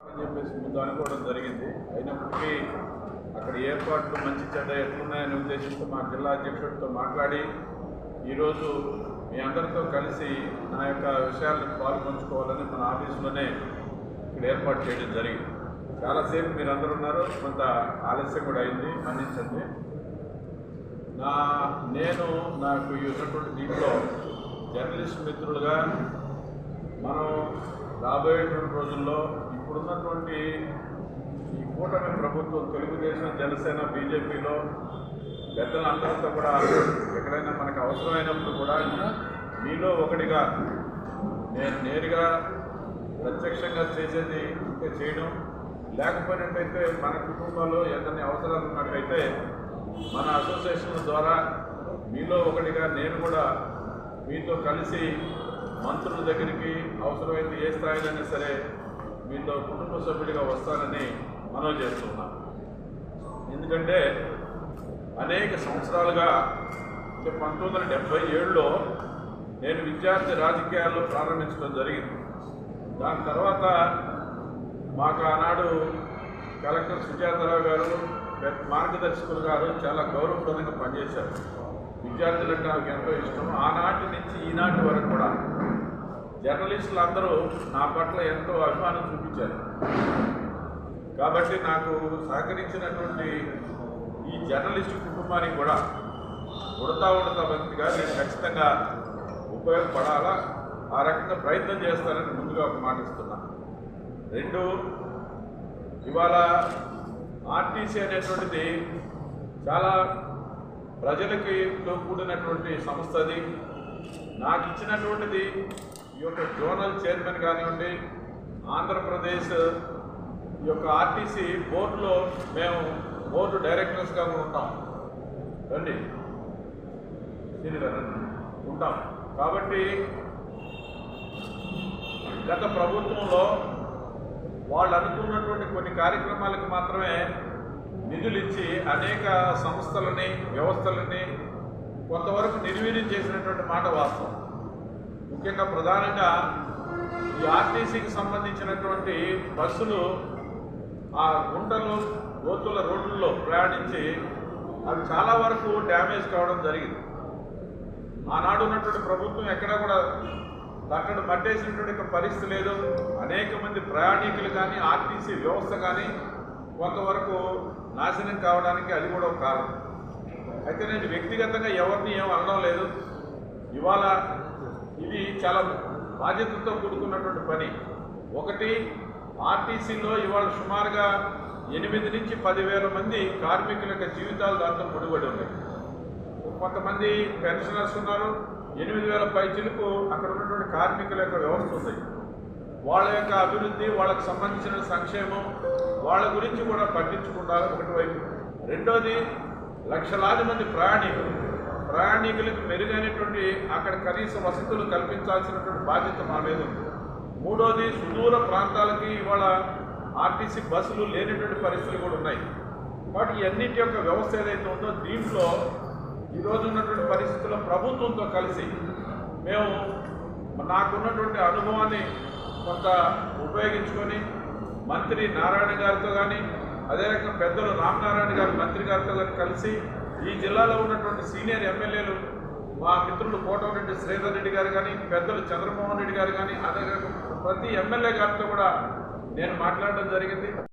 చెప్పేసి ముందు అనుకోవడం జరిగింది. అయినప్పటికీ అక్కడ ఏర్పాట్లు మంచి చెడ్డ ఎట్లున్నాయనే ఉద్దేశంతో మా జిల్లా అధ్యక్షుడితో మాట్లాడి ఈరోజు మీ అందరితో కలిసి నా యొక్క విషయాలను పాల్పంచుకోవాలని మన ఆఫీసులోనే ఇక్కడ ఏర్పాటు చేయడం జరిగింది. చాలాసేపు మీరు అందరూ ఉన్నారు కొంత ఆలస్యం కూడా అయింది మన్నించండి. నా నేను నాకు ఈ ఉన్నటువంటి దీంట్లో జర్నలిస్ట్ మిత్రులుగా మనం రాబోయేటువంటి రోజుల్లో ఇప్పుడున్నటువంటి ఈ కూటమి ప్రభుత్వం తెలుగుదేశం జనసేన బీజేపీలో పెద్దలందరితో కూడా ఎక్కడైనా మనకు అవసరమైనప్పుడు కూడా మీలో ఒకటిగా నేను నేరుగా ప్రత్యక్షంగా చేసేది ఇంకా చేయడం లేకపోయినట్టయితే మన కుటుంబంలో ఏదైనా అవసరాలు ఉన్నట్టయితే మన అసోసియేషన్ ద్వారా మీలో ఒకటిగా నేను కూడా మీతో కలిసి మంత్రుల దగ్గరికి అవసరమైతే ఏ స్థాయిలో సరే మీతో కుటుంబ సభ్యుడిగా వస్తానని మనవి చేస్తున్నాను. ఎందుకంటే అనేక సంవత్సరాలుగా అంటే పంతొమ్మిది వందల డెబ్బై ఏడులో నేను విద్యార్థి రాజకీయాల్లో ప్రారంభించడం జరిగింది. దాని తర్వాత మాకు ఆనాడు కలెక్టర్ సుజాతారావు గారు మార్గదర్శకులు గారు చాలా గౌరవప్రదంగా పనిచేశారు. విద్యార్థులంటే నాకు ఎంతో ఇష్టం. ఆనాటి నుంచి ఈనాటి వరకు కూడా జర్నలిస్టులు అందరూ నా పట్ల ఎంతో అభిమానం చూపించారు. కాబట్టి నాకు సహకరించినటువంటి ఈ జర్నలిస్టు కుటుంబానికి కూడా ఉడతా ఉడతా వ్యక్తిగా నేను ఖచ్చితంగా ఉపయోగపడాలా? ఆ రకంగా ప్రయత్నం చేస్తానని ముందుగా ఒక మాట ఇస్తున్నా. రెండు ఇవాళ ఆర్టీసీ అనేటువంటిది చాలా ప్రజలకి తో కూడినటువంటి సంస్థ అది నాకు ఇచ్చినటువంటిది ఈ యొక్క జోనల్ చైర్మన్ కానివ్వండి ఆంధ్రప్రదేశ్ ఈ యొక్క ఆర్టీసీ బోర్డులో మేము బోర్డు డైరెక్టర్స్గా ఉంటాం. రండి. రండి ఉంటాం. కాబట్టి గత ప్రభుత్వంలో వాళ్ళు అనుకున్నటువంటి కొన్ని కార్యక్రమాలకు మాత్రమే నిధులు ఇచ్చి అనేక సంస్థలని వ్యవస్థలని కొంతవరకు నిర్వీర్యం చేసినటువంటి మాట వాస్తవం. ముఖ్యంగా ప్రధానంగా ఈ ఆర్టీసీకి సంబంధించినటువంటి బస్సులు ఆ గుంటలు గోతుల రోడ్లలో ప్రయాణించి అవి చాలా వరకు డ్యామేజ్ కావడం జరిగింది. ఆనాడు ఉన్నటువంటి ప్రభుత్వం ఎక్కడా కూడా అక్కడ పట్టేసినటువంటి పరిస్థితి లేదు. అనేక మంది ప్రయాణికులు కానీ ఆర్టీసీ వ్యవస్థ కానీ కొంతవరకు నాశనం కావడానికి అది కూడా ఒక కారణం. అయితే నేను వ్యక్తిగతంగా ఎవరిని ఏం అనడం లేదు. ఇవాళ ఇది చాలా బాధ్యతతో కూడుకున్నటువంటి పని. ఒకటి ఆర్టీసీలో ఇవాళ సుమారుగా ఎనిమిది నుంచి పదివేల మంది కార్మికుల యొక్క జీవితాలు దాంతో ముడిపడి ఉన్నాయి. కొంతమంది పెన్షనర్స్ ఉన్నారు. ఎనిమిది వేల పైచిలకు అక్కడ ఉన్నటువంటి కార్మికుల యొక్క వ్యవస్థ ఉంది. వాళ్ళ యొక్క అభివృద్ధి వాళ్ళకు సంబంధించిన సంక్షేమం వాళ్ళ గురించి కూడా పట్టించుకుంటారు ఒకటి వైపు. రెండోది లక్షలాది మంది ప్రయాణికులు. ప్రయాణికులకు మెరుగైనటువంటి అక్కడ కనీస వసతులు కల్పించాల్సినటువంటి బాధ్యత మా మీద ఉంది. మూడోది సుదూర ప్రాంతాలకి ఇవాళ ఆర్టీసీ బస్సులు లేనటువంటి పరిస్థితులు కూడా ఉన్నాయి. వాటి అన్నిటి యొక్క వ్యవస్థ ఏదైతే ఉందో దీంట్లో ఈరోజు ఉన్నటువంటి పరిస్థితుల్లో ప్రభుత్వంతో కలిసి మేము నాకున్నటువంటి అనుభవాన్ని కొంత ఉపయోగించుకొని మంత్రి నారాయణ గారితో కానీ అదే రకంగా పెద్దలు రామనారాయణ గారు మంత్రి గారితో కానీ కలిసి ఈ జిల్లాలో ఉన్నటువంటి సీనియర్ ఎమ్మెల్యేలు మా మిత్రులు కోటమిరెడ్డి శ్రీధర్ రెడ్డి గారు కానీ పెద్దలు చంద్రమోహన్ రెడ్డి గారు కానీ అదే ప్రతి ఎమ్మెల్యే గారితో కూడా నేను మాట్లాడడం జరిగింది.